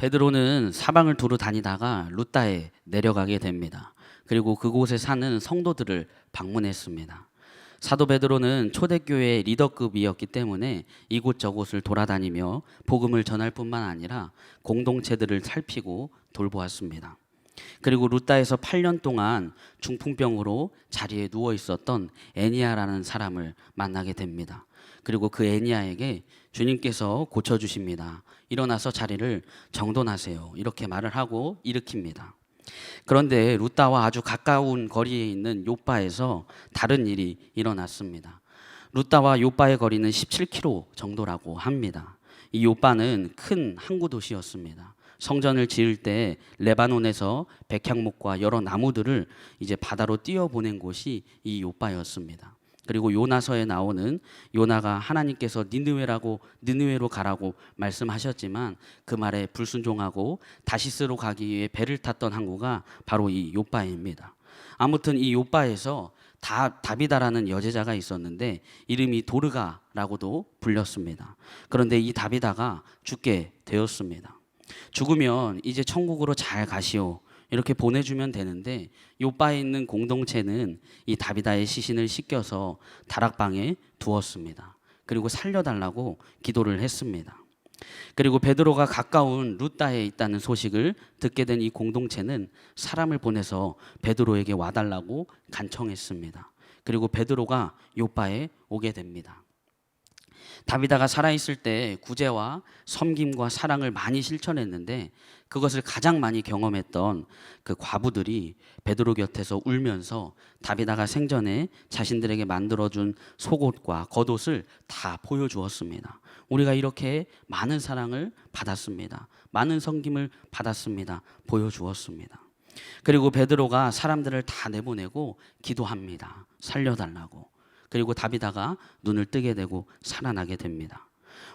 베드로는 사방을 두루 다니다가 루따에 내려가게 됩니다. 그리고 그곳에 사는 성도들을 방문했습니다. 사도 베드로는 초대교회 리더급이었기 때문에 이곳저곳을 돌아다니며 복음을 전할 뿐만 아니라 공동체들을 살피고 돌보았습니다. 그리고 루따에서 8년 동안 중풍병으로 자리에 누워 있었던 애니아라는 사람을 만나게 됩니다. 그리고 그 애니아에게 주님께서 고쳐 주십니다. 일어나서 자리를 정돈하세요. 이렇게 말을 하고 일으킵니다. 그런데 루따와 아주 가까운 거리에 있는 요바에서 다른 일이 일어났습니다. 루따와 요바의 거리는 17km 정도라고 합니다. 이 요바는 큰 항구 도시였습니다. 성전을 지을 때 레바논에서 백향목과 여러 나무들을 이제 바다로 띄어 보낸 곳이 이 요바였습니다. 그리고 요나서에 나오는 요나가 하나님께서 니느웨라고 니느웨로 가라고 말씀하셨지만 그 말에 불순종하고 다시스로 가기 위해 배를 탔던 항구가 바로 이 요바입니다. 아무튼 이 요바에서 다 다비다라는 여제자가 있었는데 이름이 도르가라고도 불렸습니다. 그런데 이 다비다가 죽게 되었습니다. 죽으면 이제 천국으로 잘 가시오. 이렇게 보내주면 되는데 요바에 있는 공동체는 이 다비다의 시신을 씻겨서 다락방에 두었습니다. 그리고 살려달라고 기도를 했습니다. 그리고 베드로가 가까운 루따에 있다는 소식을 듣게 된 이 공동체는 사람을 보내서 베드로에게 와달라고 간청했습니다. 그리고 베드로가 요바에 오게 됩니다. 다비다가 살아있을 때 구제와 섬김과 사랑을 많이 실천했는데 그것을 가장 많이 경험했던 그 과부들이 베드로 곁에서 울면서 다비다가 생전에 자신들에게 만들어준 속옷과 겉옷을 다 보여주었습니다. 우리가 이렇게 많은 사랑을 받았습니다. 많은 섬김을 받았습니다. 보여주었습니다. 그리고 베드로가 사람들을 다 내보내고 기도합니다. 살려달라고. 그리고 다비다가 눈을 뜨게 되고 살아나게 됩니다.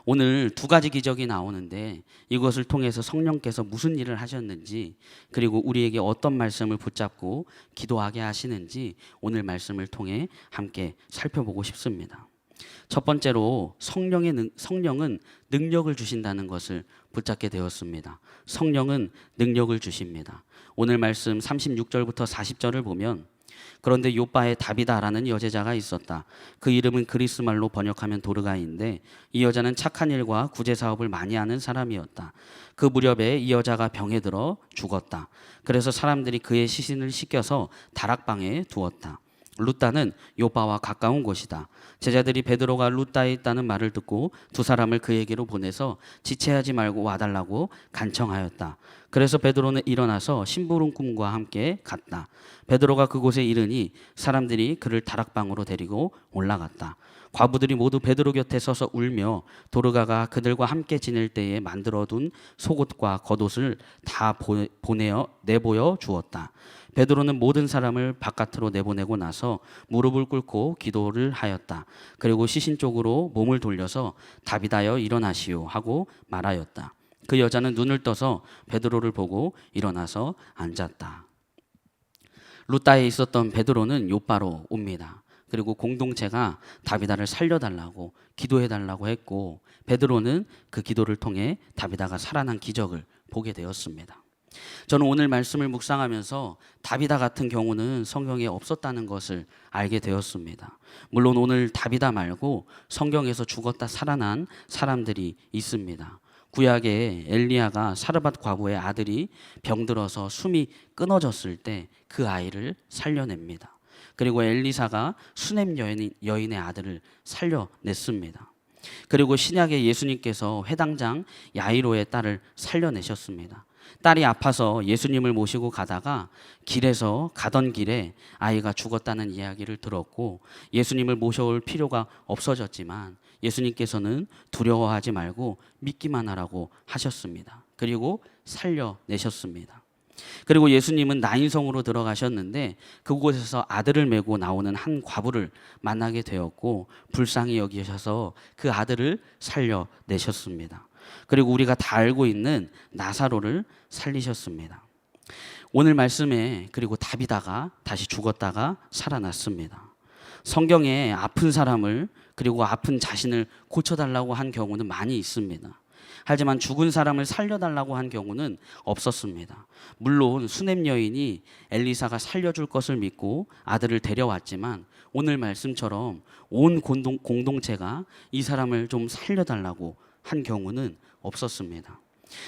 오늘 두 가지 기적이 나오는데 이것을 통해서 성령께서 무슨 일을 하셨는지 그리고 우리에게 어떤 말씀을 붙잡고 기도하게 하시는지 오늘 말씀을 통해 함께 살펴보고 싶습니다. 첫 번째로 성령의 능, 성령은 능력을 주신다는 것을 붙잡게 되었습니다. 성령은 능력을 주십니다. 오늘 말씀 36절부터 40절을 보면 그런데 요바에 다비다라는 여제자가 있었다. 그 이름은 그리스 말로 번역하면 도르가인데 이 여자는 착한 일과 구제 사업을 많이 하는 사람이었다. 그 무렵에 이 여자가 병에 들어 죽었다. 그래서 사람들이 그의 시신을 씻겨서 다락방에 두었다. 루따는 요바와 가까운 곳이다. 제자들이 베드로가 루따에 있다는 말을 듣고 두 사람을 그에게로 보내서 지체하지 말고 와달라고 간청하였다. 그래서 베드로는 일어나서 심부름꾼과 함께 갔다. 베드로가 그곳에 이르니 사람들이 그를 다락방으로 데리고 올라갔다. 과부들이 모두 베드로 곁에 서서 울며 도르가가 그들과 함께 지낼 때에 만들어 둔 속옷과 겉옷을 다 보내어 내보여 주었다. 베드로는 모든 사람을 바깥으로 내보내고 나서 무릎을 꿇고 기도를 하였다. 그리고 시신 쪽으로 몸을 돌려서 다비다여 일어나시오 하고 말하였다. 그 여자는 눈을 떠서 베드로를 보고 일어나서 앉았다. 루따에 있었던 베드로는 요바로 옵니다. 그리고 공동체가 다비다를 살려달라고 기도해달라고 했고 베드로는 그 기도를 통해 다비다가 살아난 기적을 보게 되었습니다. 저는 오늘 말씀을 묵상하면서 다비다 같은 경우는 성경에 없었다는 것을 알게 되었습니다. 물론 오늘 다비다 말고 성경에서 죽었다 살아난 사람들이 있습니다. 구약에 엘리야가 사르밧 과부의 아들이 병들어서 숨이 끊어졌을 때 그 아이를 살려냅니다. 그리고 엘리사가 수넴 여인, 여인의 아들을 살려냈습니다. 그리고 신약에 예수님께서 회당장 야이로의 딸을 살려내셨습니다. 딸이 아파서 예수님을 모시고 가다가 길에서 가던 길에 아이가 죽었다는 이야기를 들었고 예수님을 모셔올 필요가 없어졌지만 예수님께서는 두려워하지 말고 믿기만 하라고 하셨습니다. 그리고 살려내셨습니다. 그리고 예수님은 나인성으로 들어가셨는데 그곳에서 아들을 메고 나오는 한 과부를 만나게 되었고 불쌍히 여기셔서 그 아들을 살려내셨습니다. 그리고 우리가 다 알고 있는 나사로를 살리셨습니다. 오늘 말씀에 그리고 다비다가 다시 죽었다가 살아났습니다. 성경에 아픈 사람을 그리고 아픈 자신을 고쳐달라고 한 경우는 많이 있습니다. 하지만 죽은 사람을 살려달라고 한 경우는 없었습니다. 물론 수냄 여인이 엘리사가 살려줄 것을 믿고 아들을 데려왔지만 오늘 말씀처럼 온 공동, 공동체가 이 사람을 좀 살려달라고 한 경우는 없었습니다.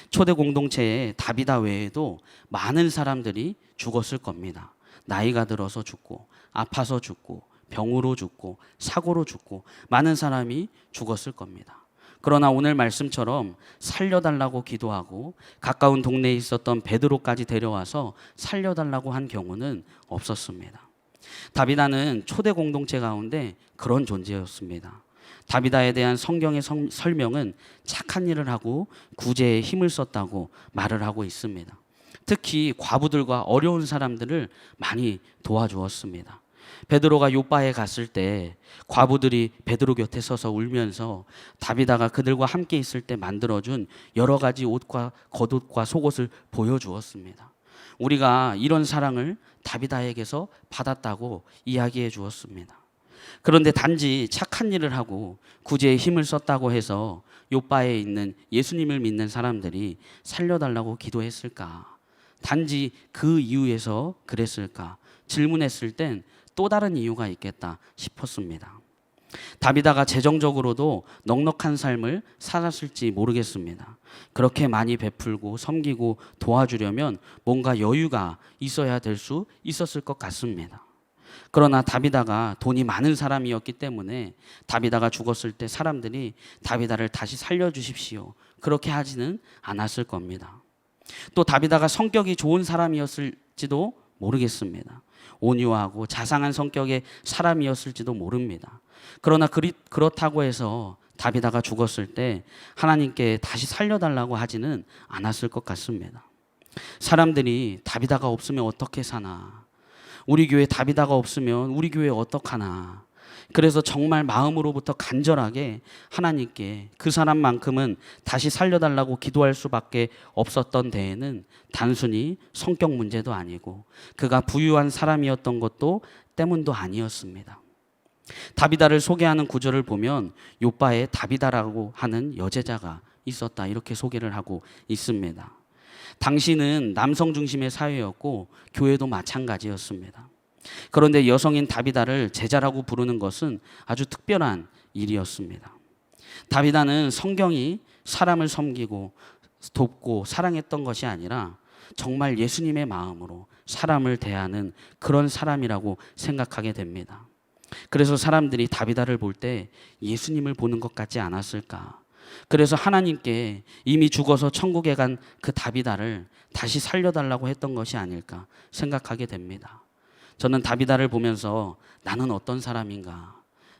초대 공동체에 다비다 외에도 많은 사람들이 죽었을 겁니다. 나이가 들어서 죽고 아파서 죽고 병으로 죽고 사고로 죽고 많은 사람이 죽었을 겁니다. 그러나 오늘 말씀처럼 살려달라고 기도하고 가까운 동네에 있었던 베드로까지 데려와서 살려달라고 한 경우는 없었습니다. 다비다는 초대 공동체 가운데 그런 존재였습니다. 다비다에 대한 성경의 성- 설명은 착한 일을 하고 구제에 힘을 썼다고 말을 하고 있습니다. 특히 과부들과 어려운 사람들을 많이 도와주었습니다. 베드로가 요바에 갔을 때 과부들이 베드로 곁에 서서 울면서 다비다가 그들과 함께 있을 때 만들어준 여러 가지 옷과 겉옷과 속옷을 보여주었습니다. 우리가 이런 사랑을 다비다에게서 받았다고 이야기해 주었습니다. 그런데 단지 착한 일을 하고 구제에 힘을 썼다고 해서 요바에 있는 예수님을 믿는 사람들이 살려달라고 기도했을까? 단지 그 이유에서 그랬을까? 질문했을 땐 또 다른 이유가 있겠다 싶었습니다. 다비다가 재정적으로도 넉넉한 삶을 살았을지 모르겠습니다. 그렇게 많이 베풀고 섬기고 도와주려면 뭔가 여유가 있어야 될 수 있었을 것 같습니다. 그러나 다비다가 돈이 많은 사람이었기 때문에 다비다가 죽었을 때 사람들이 다비다를 다시 살려주십시오. 그렇게 하지는 않았을 겁니다. 또 다비다가 성격이 좋은 사람이었을지도 모르겠습니다. 온유하고 자상한 성격의 사람이었을지도 모릅니다. 그러나 그리, 그렇다고 해서 다비다가 죽었을 때 하나님께 다시 살려달라고 하지는 않았을 것 같습니다. 사람들이 다비다가 없으면 어떻게 사나? 우리 교회 다비다가 없으면 우리 교회 어떡하나? 그래서 정말 마음으로부터 간절하게 하나님께 그 사람만큼은 다시 살려달라고 기도할 수밖에 없었던 데에는 단순히 성격 문제도 아니고 그가 부유한 사람이었던 것도 때문도 아니었습니다. 다비다를 소개하는 구절을 보면 요바에 다비다라고 하는 여제자가 있었다 이렇게 소개를 하고 있습니다. 당시는 남성 중심의 사회였고 교회도 마찬가지였습니다. 그런데 여성인 다비다를 제자라고 부르는 것은 아주 특별한 일이었습니다. 다비다는 성경이 사람을 섬기고 돕고 사랑했던 것이 아니라 정말 예수님의 마음으로 사람을 대하는 그런 사람이라고 생각하게 됩니다. 그래서 사람들이 다비다를 볼 때 예수님을 보는 것 같지 않았을까? 그래서 하나님께 이미 죽어서 천국에 간 그 다비다를 다시 살려달라고 했던 것이 아닐까 생각하게 됩니다. 저는 다비다를 보면서 나는 어떤 사람인가?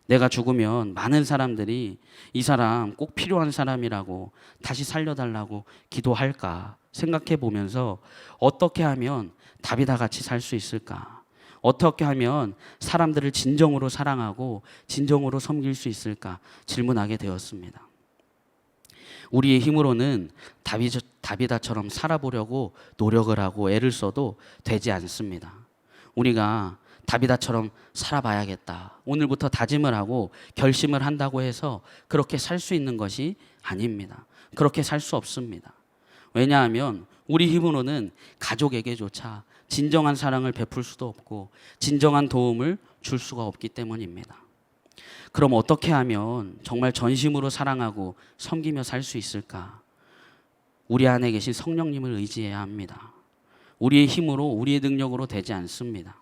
내가 죽으면 많은 사람들이 이 사람 꼭 필요한 사람이라고 다시 살려달라고 기도할까 생각해 보면서 어떻게 하면 다비다 같이 살 수 있을까? 어떻게 하면 사람들을 진정으로 사랑하고 진정으로 섬길 수 있을까 질문하게 되었습니다. 우리의 힘으로는 다비, 다비다처럼 살아보려고 노력을 하고 애를 써도 되지 않습니다. 우리가 다비다처럼 살아봐야겠다. 오늘부터 다짐을 하고 결심을 한다고 해서 그렇게 살 수 있는 것이 아닙니다. 그렇게 살 수 없습니다. 왜냐하면 우리 힘으로는 가족에게조차 진정한 사랑을 베풀 수도 없고 진정한 도움을 줄 수가 없기 때문입니다. 그럼 어떻게 하면 정말 전심으로 사랑하고 섬기며 살 수 있을까? 우리 안에 계신 성령님을 의지해야 합니다. 우리의 힘으로 우리의 능력으로 되지 않습니다.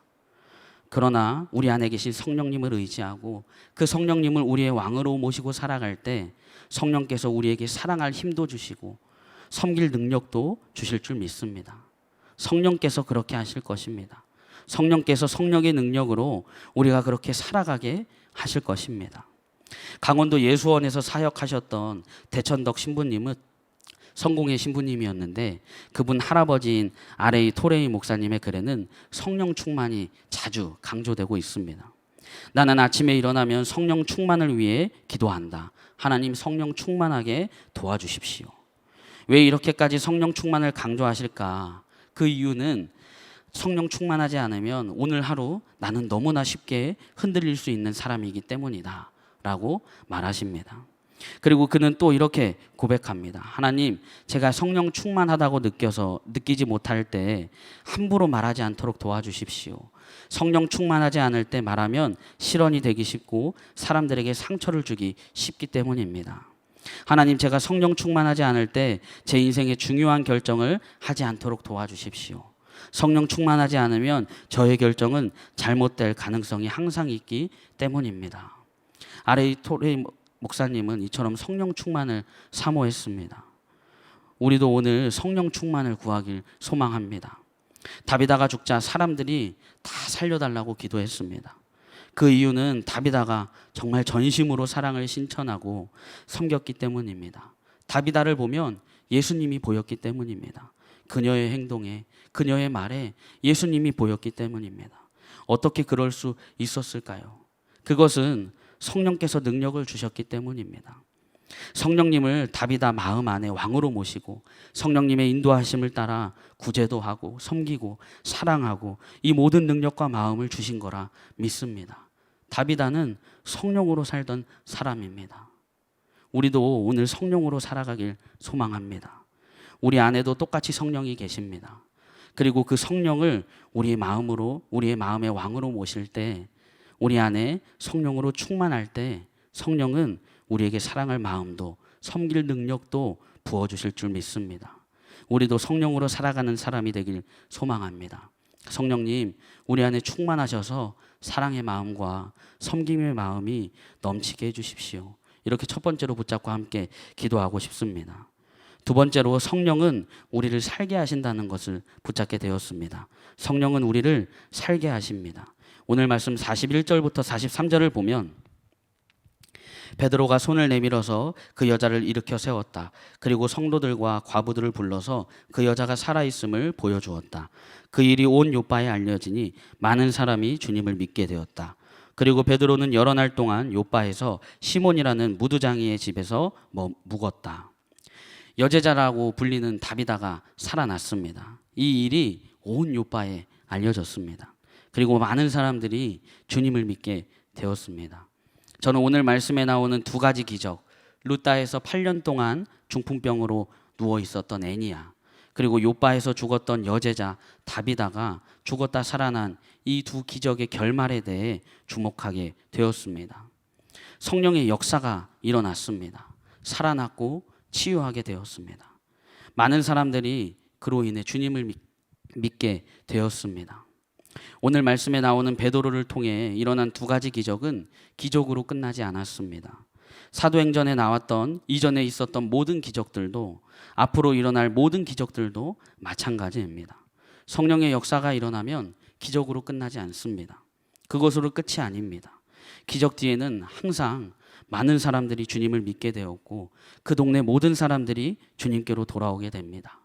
그러나 우리 안에 계신 성령님을 의지하고 그 성령님을 우리의 왕으로 모시고 살아갈 때 성령께서 우리에게 사랑할 힘도 주시고 섬길 능력도 주실 줄 믿습니다. 성령께서 그렇게 하실 것입니다. 성령께서 성령의 능력으로 우리가 그렇게 살아가게 하실 것입니다. 강원도 예수원에서 사역하셨던 대천덕 신부님은 성공의 신부님이었는데 그분 할아버지인 아레이 토레이 목사님의 글에는 성령 충만이 자주 강조되고 있습니다. 나는 아침에 일어나면 성령 충만을 위해 기도한다. 하나님 성령 충만하게 도와주십시오. 왜 이렇게까지 성령 충만을 강조하실까? 그 이유는 성령 충만하지 않으면 오늘 하루 나는 너무나 쉽게 흔들릴 수 있는 사람이기 때문이다. 라고 말하십니다. 그리고 그는 또 이렇게 고백합니다. 하나님, 제가 성령 충만하다고 느껴서 느끼지 못할 때 함부로 말하지 않도록 도와주십시오. 성령 충만하지 않을 때 말하면 실언이 되기 쉽고 사람들에게 상처를 주기 쉽기 때문입니다. 하나님, 제가 성령 충만하지 않을 때 제 인생의 중요한 결정을 하지 않도록 도와주십시오. 성령 충만하지 않으면 저의 결정은 잘못될 가능성이 항상 있기 때문입니다. 아레이 토레이 목사님은 이처럼 성령 충만을 사모했습니다. 우리도 오늘 성령 충만을 구하길 소망합니다. 다비다가 죽자 사람들이 다 살려달라고 기도했습니다. 그 이유는 다비다가 정말 전심으로 사랑을 신천하고 섬겼기 때문입니다. 다비다를 보면 예수님이 보였기 때문입니다. 그녀의 행동에, 그녀의 말에 예수님이 보였기 때문입니다. 어떻게 그럴 수 있었을까요? 그것은 성령께서 능력을 주셨기 때문입니다. 성령님을 다비다 마음 안에 왕으로 모시고 성령님의 인도하심을 따라 구제도 하고 섬기고 사랑하고 이 모든 능력과 마음을 주신 거라 믿습니다. 다비다는 성령으로 살던 사람입니다. 우리도 오늘 성령으로 살아가길 소망합니다. 우리 안에도 똑같이 성령이 계십니다. 그리고 그 성령을 우리의 마음으로 우리의 마음의 왕으로 모실 때 우리 안에 성령으로 충만할 때 성령은 우리에게 사랑할 마음도 섬길 능력도 부어 주실 줄 믿습니다. 우리도 성령으로 살아가는 사람이 되길 소망합니다. 성령님, 우리 안에 충만하셔서 사랑의 마음과 섬김의 마음이 넘치게 해 주십시오. 이렇게 첫 번째로 붙잡고 함께 기도하고 싶습니다. 두 번째로 성령은 우리를 살게 하신다는 것을 붙잡게 되었습니다. 성령은 우리를 살게 하십니다. 오늘 말씀 41절부터 43절을 보면 베드로가 손을 내밀어서 그 여자를 일으켜 세웠다. 그리고 성도들과 과부들을 불러서 그 여자가 살아 있음을 보여주었다. 그 일이 온 요바에 알려지니 많은 사람이 주님을 믿게 되었다. 그리고 베드로는 여러 날 동안 요바에서 시몬이라는 무두장이의 집에서 뭐 묵었다. 여제자라고 불리는 다비다가 살아났습니다. 이 일이 온 요바에 알려졌습니다. 그리고 많은 사람들이 주님을 믿게 되었습니다. 저는 오늘 말씀에 나오는 두 가지 기적, 루따에서 8년 동안 중풍병으로 누워 있었던 애니야, 그리고 요바에서 죽었던 여제자 다비다가 죽었다 살아난 이 두 기적의 결말에 대해 주목하게 되었습니다. 성령의 역사가 일어났습니다. 살아났고 치유하게 되었습니다. 많은 사람들이 그로 인해 주님을 믿, 믿게 되었습니다. 오늘 말씀에 나오는 베드로를 통해 일어난 두 가지 기적은 기적으로 끝나지 않았습니다. 사도행전에 나왔던 이전에 있었던 모든 기적들도 앞으로 일어날 모든 기적들도 마찬가지입니다. 성령의 역사가 일어나면 기적으로 끝나지 않습니다. 그것으로 끝이 아닙니다. 기적 뒤에는 항상 많은 사람들이 주님을 믿게 되었고 그 동네 모든 사람들이 주님께로 돌아오게 됩니다.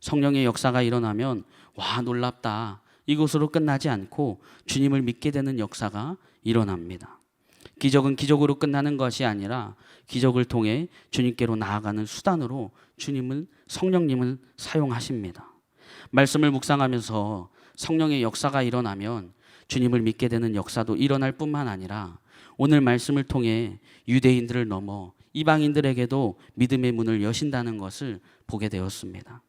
성령의 역사가 일어나면 와 놀랍다. 이것으로 끝나지 않고 주님을 믿게 되는 역사가 일어납니다. 기적은 기적으로 끝나는 것이 아니라 기적을 통해 주님께로 나아가는 수단으로 주님은 성령님을 사용하십니다. 말씀을 묵상하면서 성령의 역사가 일어나면 주님을 믿게 되는 역사도 일어날 뿐만 아니라 오늘 말씀을 통해 유대인들을 넘어 이방인들에게도 믿음의 문을 여신다는 것을 보게 되었습니다.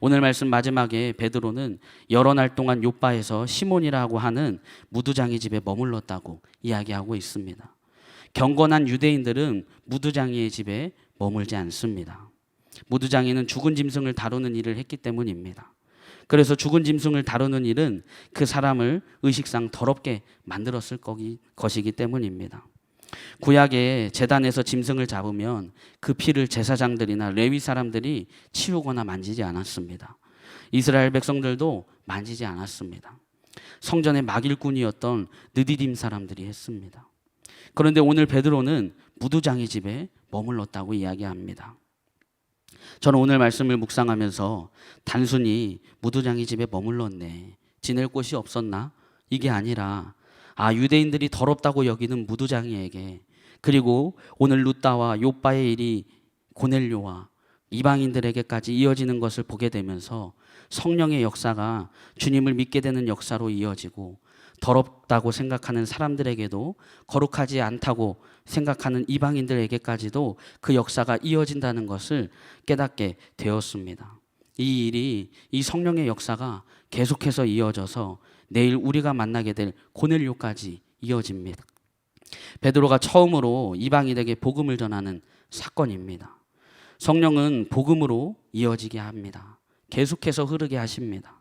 오늘 말씀 마지막에 베드로는 여러 날 동안 요바에서 시몬이라고 하는 무두장이 집에 머물렀다고 이야기하고 있습니다. 경건한 유대인들은 무두장이의 집에 머물지 않습니다. 무두장이는 죽은 짐승을 다루는 일을 했기 때문입니다. 그래서 죽은 짐승을 다루는 일은 그 사람을 의식상 더럽게 만들었을 것이기 때문입니다. 구약에 재단에서 짐승을 잡으면 그 피를 제사장들이나 레위 사람들이 치우거나 만지지 않았습니다. 이스라엘 백성들도 만지지 않았습니다. 성전의 막일꾼이었던 느디딤 사람들이 했습니다. 그런데 오늘 베드로는 무두장의 집에 머물렀다고 이야기합니다. 저는 오늘 말씀을 묵상하면서 단순히 무두장의 집에 머물렀네. 지낼 곳이 없었나? 이게 아니라 아 유대인들이 더럽다고 여기는 무두장이에게 그리고 오늘 루따와 요빠의 일이 고넬료와 이방인들에게까지 이어지는 것을 보게 되면서 성령의 역사가 주님을 믿게 되는 역사로 이어지고 더럽다고 생각하는 사람들에게도 거룩하지 않다고 생각하는 이방인들에게까지도 그 역사가 이어진다는 것을 깨닫게 되었습니다. 이 일이 이 성령의 역사가 계속해서 이어져서 내일 우리가 만나게 될 고넬료까지 이어집니다. 베드로가 처음으로 이방인에게 복음을 전하는 사건입니다. 성령은 복음으로 이어지게 합니다. 계속해서 흐르게 하십니다.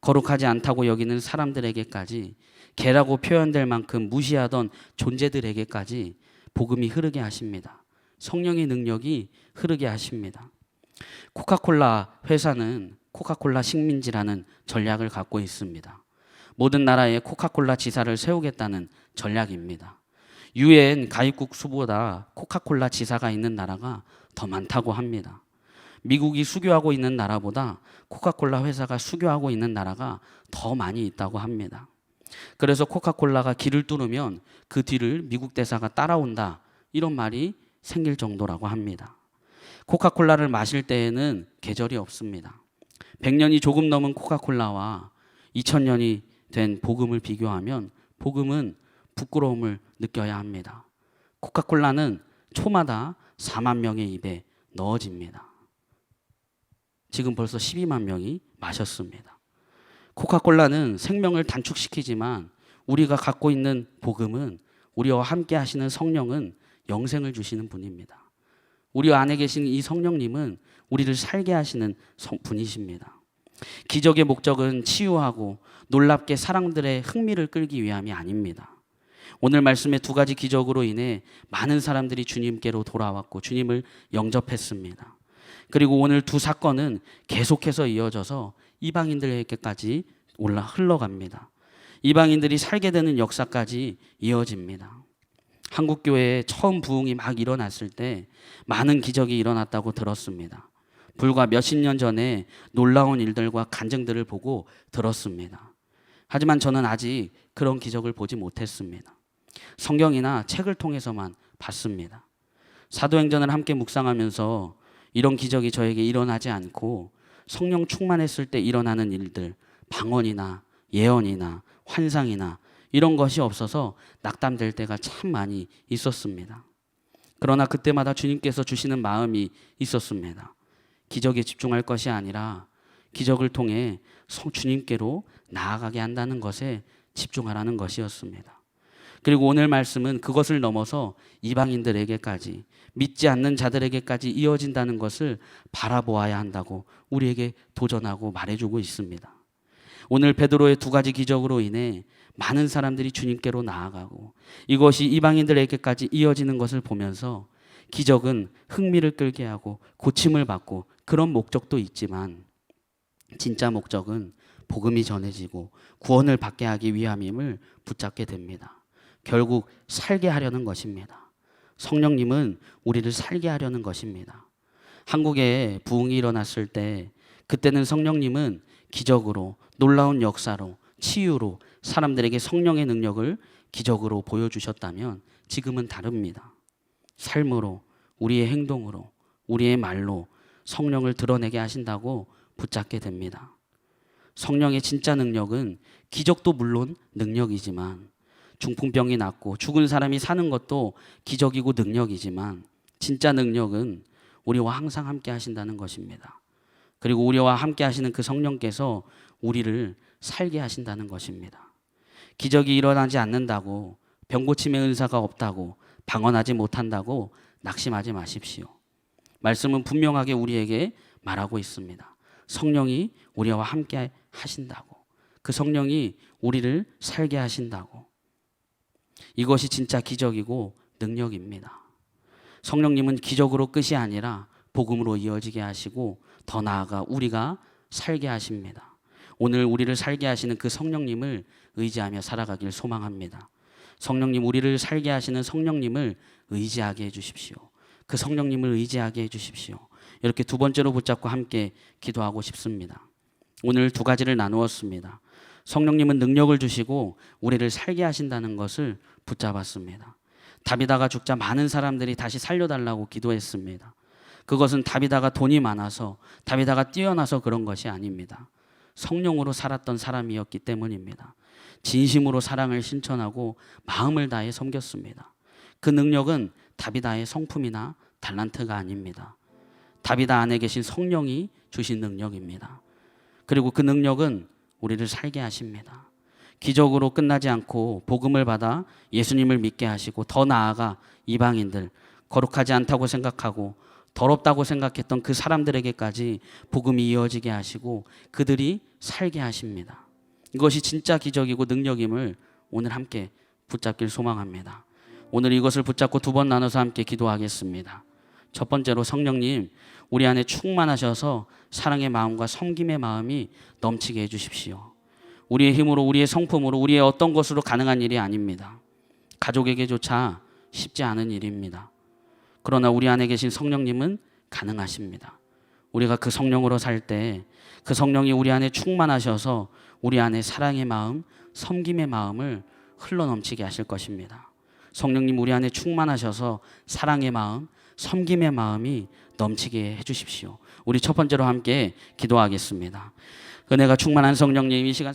거룩하지 않다고 여기는 사람들에게까지 개라고 표현될 만큼 무시하던 존재들에게까지 복음이 흐르게 하십니다. 성령의 능력이 흐르게 하십니다. 코카콜라 회사는 코카콜라 식민지라는 전략을 갖고 있습니다. 모든 나라에 코카콜라 지사를 세우겠다는 전략입니다. 유엔 가입국 수보다 코카콜라 지사가 있는 나라가 더 많다고 합니다. 미국이 수교하고 있는 나라보다 코카콜라 회사가 수교하고 있는 나라가 더 많이 있다고 합니다. 그래서 코카콜라가 길을 뚫으면 그 뒤를 미국 대사가 따라온다. 이런 말이 생길 정도라고 합니다. 코카콜라를 마실 때에는 계절이 없습니다. 100년이 조금 넘은 코카콜라와 2000년이 된 복음을 비교하면 복음은 부끄러움을 느껴야 합니다. 코카콜라는 초마다 4만 명의 입에 넣어집니다. 지금 벌써 12만 명이 마셨습니다. 코카콜라는 생명을 단축시키지만 우리가 갖고 있는 복음은 우리와 함께 하시는 성령은 영생을 주시는 분입니다. 우리 안에 계신 이 성령님은 우리를 살게 하시는 성- 분이십니다. 기적의 목적은 치유하고 놀랍게 사람들의 흥미를 끌기 위함이 아닙니다. 오늘 말씀의 두 가지 기적으로 인해 많은 사람들이 주님께로 돌아왔고 주님을 영접했습니다. 그리고 오늘 두 사건은 계속해서 이어져서 이방인들에게까지 올라 흘러갑니다. 이방인들이 살게 되는 역사까지 이어집니다. 한국 교회에 처음 부흥이 막 일어났을 때 많은 기적이 일어났다고 들었습니다. 불과 몇십 년 전에 놀라운 일들과 간증들을 보고 들었습니다. 하지만 저는 아직 그런 기적을 보지 못했습니다. 성경이나 책을 통해서만 봤습니다. 사도행전을 함께 묵상하면서 이런 기적이 저에게 일어나지 않고 성령 충만했을 때 일어나는 일들, 방언이나 예언이나 환상이나 이런 것이 없어서 낙담될 때가 참 많이 있었습니다. 그러나 그때마다 주님께서 주시는 마음이 있었습니다. 기적에 집중할 것이 아니라 기적을 통해 성- 주님께로 나아가게 한다는 것에 집중하라는 것이었습니다. 그리고 오늘 말씀은 그것을 넘어서 이방인들에게까지 믿지 않는 자들에게까지 이어진다는 것을 바라보아야 한다고 우리에게 도전하고 말해주고 있습니다. 오늘 베드로의 두 가지 기적으로 인해 많은 사람들이 주님께로 나아가고 이것이 이방인들에게까지 이어지는 것을 보면서 기적은 흥미를 끌게 하고 고침을 받고 그런 목적도 있지만 진짜 목적은 복음이 전해지고 구원을 받게 하기 위함임을 붙잡게 됩니다. 결국 살게 하려는 것입니다. 성령님은 우리를 살게 하려는 것입니다. 한국에 부흥이 일어났을 때 그때는 성령님은 기적으로 놀라운 역사로 치유로 사람들에게 성령의 능력을 기적으로 보여주셨다면 지금은 다릅니다. 삶으로 우리의 행동으로 우리의 말로 성령을 드러내게 하신다고 붙잡게 됩니다. 성령의 진짜 능력은 기적도 물론 능력이지만 중풍병이 낫고 죽은 사람이 사는 것도 기적이고 능력이지만 진짜 능력은 우리와 항상 함께 하신다는 것입니다. 그리고 우리와 함께 하시는 그 성령께서 우리를 살게 하신다는 것입니다. 기적이 일어나지 않는다고 병고침의 은사가 없다고 방언하지 못한다고 낙심하지 마십시오. 말씀은 분명하게 우리에게 말하고 있습니다. 성령이 우리와 함께 하신다고. 그 성령이 우리를 살게 하신다고. 이것이 진짜 기적이고 능력입니다. 성령님은 기적으로 끝이 아니라 복음으로 이어지게 하시고 더 나아가 우리가 살게 하십니다. 오늘 우리를 살게 하시는 그 성령님을 의지하며 살아가길 소망합니다. 성령님 우리를 살게 하시는 성령님을 의지하게 해 주십시오. 그 성령님을 의지하게 해 주십시오. 이렇게 두 번째로 붙잡고 함께 기도하고 싶습니다. 오늘 두 가지를 나누었습니다. 성령님은 능력을 주시고 우리를 살게 하신다는 것을 붙잡았습니다. 다비다가 죽자 많은 사람들이 다시 살려달라고 기도했습니다. 그것은 다비다가 돈이 많아서 다비다가 뛰어나서 그런 것이 아닙니다. 성령으로 살았던 사람이었기 때문입니다. 진심으로 사랑을 신천하고 마음을 다해 섬겼습니다. 그 능력은 다비다의 성품이나 달란트가 아닙니다. 다비다 안에 계신 성령이 주신 능력입니다. 그리고 그 능력은 우리를 살게 하십니다. 기적으로 끝나지 않고 복음을 받아 예수님을 믿게 하시고 더 나아가 이방인들 거룩하지 않다고 생각하고 더럽다고 생각했던 그 사람들에게까지 복음이 이어지게 하시고 그들이 살게 하십니다. 이것이 진짜 기적이고 능력임을 오늘 함께 붙잡길 소망합니다. 오늘 이것을 붙잡고 두 번 나눠서 함께 기도하겠습니다. 첫 번째로 성령님 우리 안에 충만하셔서 사랑의 마음과 섬김의 마음이 넘치게 해 주십시오. 우리의 힘으로 우리의 성품으로 우리의 어떤 것으로 가능한 일이 아닙니다. 가족에게조차 쉽지 않은 일입니다. 그러나 우리 안에 계신 성령님은 가능하십니다. 우리가 그 성령으로 살 때 그 성령이 우리 안에 충만하셔서 우리 안에 사랑의 마음, 섬김의 마음을 흘러 넘치게 하실 것입니다. 성령님 우리 안에 충만하셔서 사랑의 마음, 섬김의 마음이 넘치게 해 주십시오. 우리 첫 번째로 함께 기도하겠습니다. 은혜가 충만한 성령님 이 시간